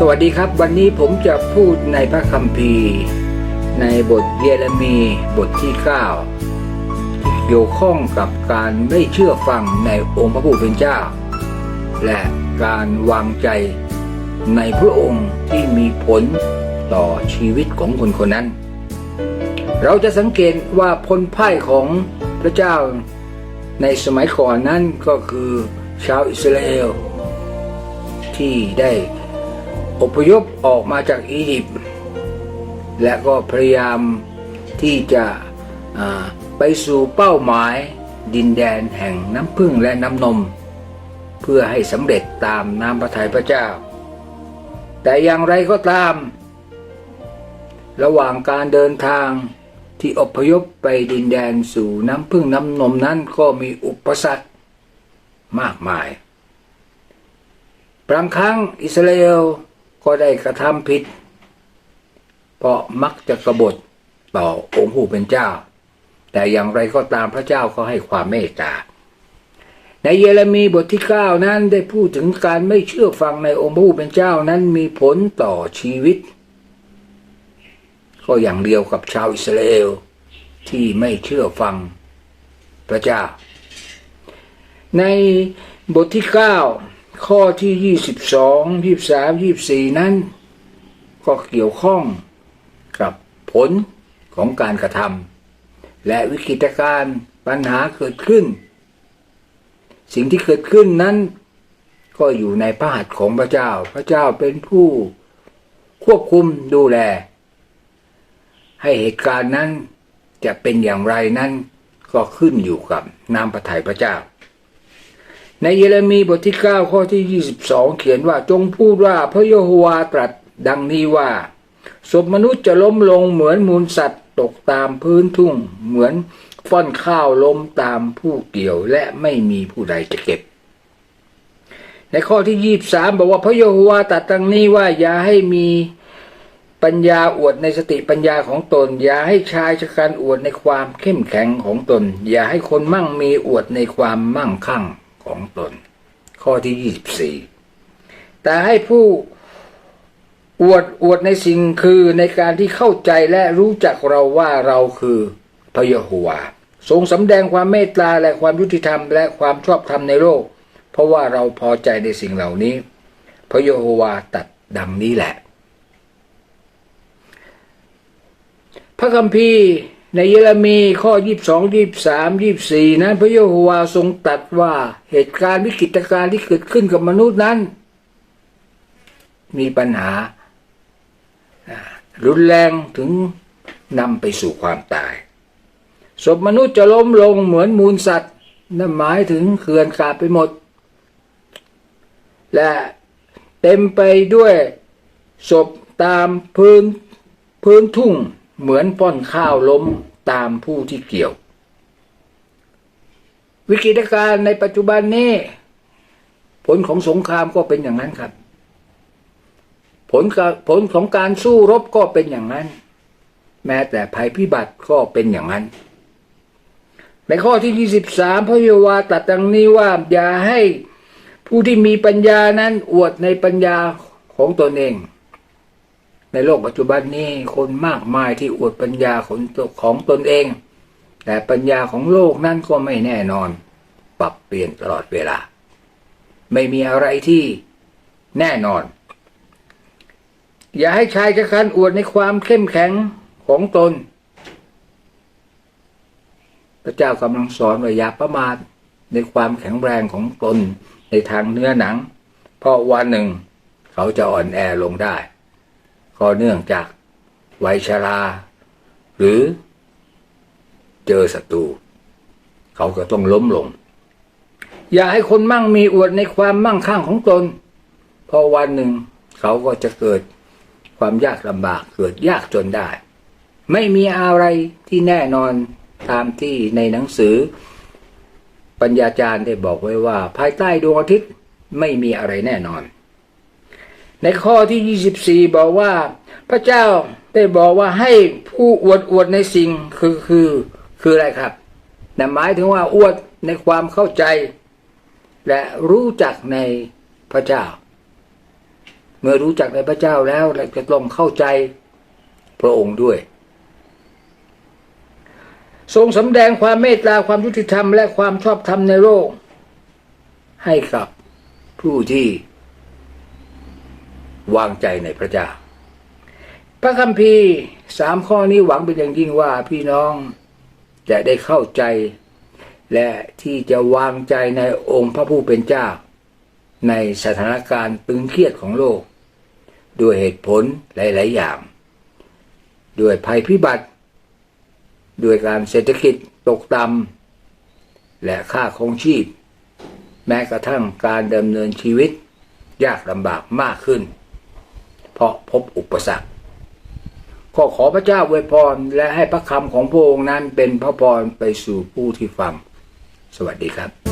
สวัสดีครับวันนี้ผมจะพูดในพระคัมภีร์ ในบทเยเรมีบทที่ 9 ที่เกี่ยวข้องกับการไม่เชื่อฟังในองค์พระผู้เป็นเจ้า และการวางใจในพระองค์ที่มีผลต่อชีวิตของคนคนนั้น เราจะสังเกตว่าพลพ่ายของพระเจ้าในสมัยก่อนนั้นก็คือชาวอิสราเอลที่ได้ อพยพออกมาจากอียิปต์และก็พยายามที่จะไปสู่เป้าหมายดินแดนแห่งน้ำพึ่งและน้ำนม เพื่อให้สำเร็จตามน้ำพระทัยพระเจ้า แต่อย่างไรก็ตาม ระหว่างการเดินทางที่อพยพไปดินแดนสู่น้ำพึ่งน้ำนมนั้นก็มีอุปสรรคมากมาย บางครั้งอิสราเอล ก็ได้กระทำผิด เพราะมักจะกบฏต่อองค์ผู้เป็นเจ้า แต่อย่างไรก็ตามพระเจ้าก็ให้ความเมตตา ในเยเรมีบทที่ 9 นั้นได้พูดถึงการไม่เชื่อฟังในองค์ผู้เป็นเจ้านั้นมีผลต่อชีวิต ก็อย่างเดียวกับชาวอิสราเอลที่ไม่เชื่อฟังพระเจ้า ในบทที่ 9 ข้อที่22 23 24นั้น ก็เกี่ยวข้องกับผลของการกระทำและวิกฤตการณ์ปัญหาเกิดขึ้น สิ่งที่เกิดขึ้นนั้น ก็อยู่ในพระหัตถ์ของพระเจ้า พระเจ้าเป็นผู้ควบคุมดูแล ให้เหตุการณ์นั้นจะเป็นอย่างไรนั้นก็ขึ้นอยู่กับน้ำพระทัยพระเจ้า ในเยเรมีบทที่ 9 ข้อที่ 22 เขียนว่าจงพูดว่าพระโยโฮวาตรัสดังนี้ว่าศพมนุษย์จะล้มลงเหมือนมูลสัตว์ตกตามพื้นทุ่ง เหมือนฟ่อนข้าวล้มตามผู้เกี่ยวและไม่มีผู้ใดจะเก็บ ในข้อที่ 23 บอกว่าพระโยโฮวาตรัสดังนี้ว่าอย่าให้มีปัญญาอวดในสติปัญญาของตน อย่าให้ชายชะกันอวดในความเข้มแข็งของตน อย่าให้คนมั่งมีอวดในความมั่งคั่ง ของตน ข้อที่24แต่ให้ผู้อวดอวดในสิ่งคือในการที่เข้าใจและรู้จักเราว่าเราคือพระยโฮวาทรงสำแดงความเมตตาและความยุติธรรมและความชอบธรรมในโลก เพราะว่าเราพอใจในสิ่งเหล่านี้ พระยโฮวาตัดดังนี้แหละ พระคัมภีร์ ในเยเรมีข้อ 22 23 24 นั้น พระเยโฮวาทรงตรัสว่าเหตุการณ์วิกฤตการณ์ที่เกิดขึ้นกับมนุษย์นั้น มีปัญหาอ่ารุนแรงถึงนำไปสู่ความตายศพมนุษย์จะล้มลงเหมือนมูลสัตว์นั่นหมายถึงเขื่อนขาดไปหมด และเต็มไปด้วยศพตามพื้นพื้นทุ่ง เหมือนป้อนข้าวล้มตามผู้ที่เกี่ยว วิกฤตการณ์ในปัจจุบันนี้ ผลของสงครามก็เป็นอย่างนั้นครับ ผลกผลของการสู้รบก็เป็นอย่างนั้น แม้แต่ภัยพิบัติก็เป็นอย่างนั้น ในข้อที่ 23 พระเยโฮวาตรัสดังนี้ว่าอย่าให้ผู้ที่มีปัญญานั้นอวดในปัญญาของตนเอง ในโลกปัจจุบันนี้คนมากมายที่อวดปัญญาของของตนเอง แต่ปัญญาของโลกนั้นก็ไม่แน่นอน ปรับเปลี่ยนตลอดเวลา ไม่มีอะไรที่แน่นอน อย่าให้ชายชะกันอวดในความเข้มแข็งของตน พระเจ้ากำลังสอนว่าอย่าประมาทในความแข็งแรงของตนในทางเนื้อหนัง เพราะวันหนึ่งเขาจะอ่อนแอลงได้ ก็เนื่องจากวัยชรา หรือเจอศัตรูเขาก็ต้องล้มลง อย่าให้คนมั่งมีอวดในความมั่งคั่งของตนพราะวันหนึ่งเขาก็จะเกิดความยากลำบากเกิดยากจนได้ ไม่มีอะไรที่แน่นอนตามที่ในหนังสือ ปัญญาจารย์ได้บอกไว้ว่า ภายใต้ดวงอาทิตย์ไม่มีอะไรแน่นอน ในข้อที่ 24 บอกว่า พระเจ้าได้บอกว่าให้ผู้อวดอวดในสิ่งคือคือคืออะไรครับนั่นหมายถึงว่าอวดในความเข้าใจ และรู้จักในพระเจ้า เมื่อรู้จักในพระเจ้าแล้วเราจะต้องเข้าใจพระองค์ด้วย ทรงสำแดงความเมตตาความยุติธรรม และความชอบธรรมในโลกให้กับผู้ที่ วางใจในพระเจ้า พระคัมภีร์สามข้อนี้หวังเป็นอย่างยิ่งว่าพี่น้องจะได้เข้าใจ และที่จะวางใจในองค์พระผู้เป็นเจ้า ในสถานการณ์ตึงเครียดของโลก ด้วยเหตุผลหลาย ๆ อย่าง ด้วยภัยพิบัติ ด้วยการเศรษฐกิจตกต่ำและค่าครองชีพ แม้กระทั่งการดำเนินชีวิตยากลำบากมากขึ้น เพราะพบอุปสรรคก็ขอพระเจ้าอวยพรและให้พระคำของพระองค์นั้นเป็นพระพรไปสู่ผู้ที่ฟัง สวัสดีครับ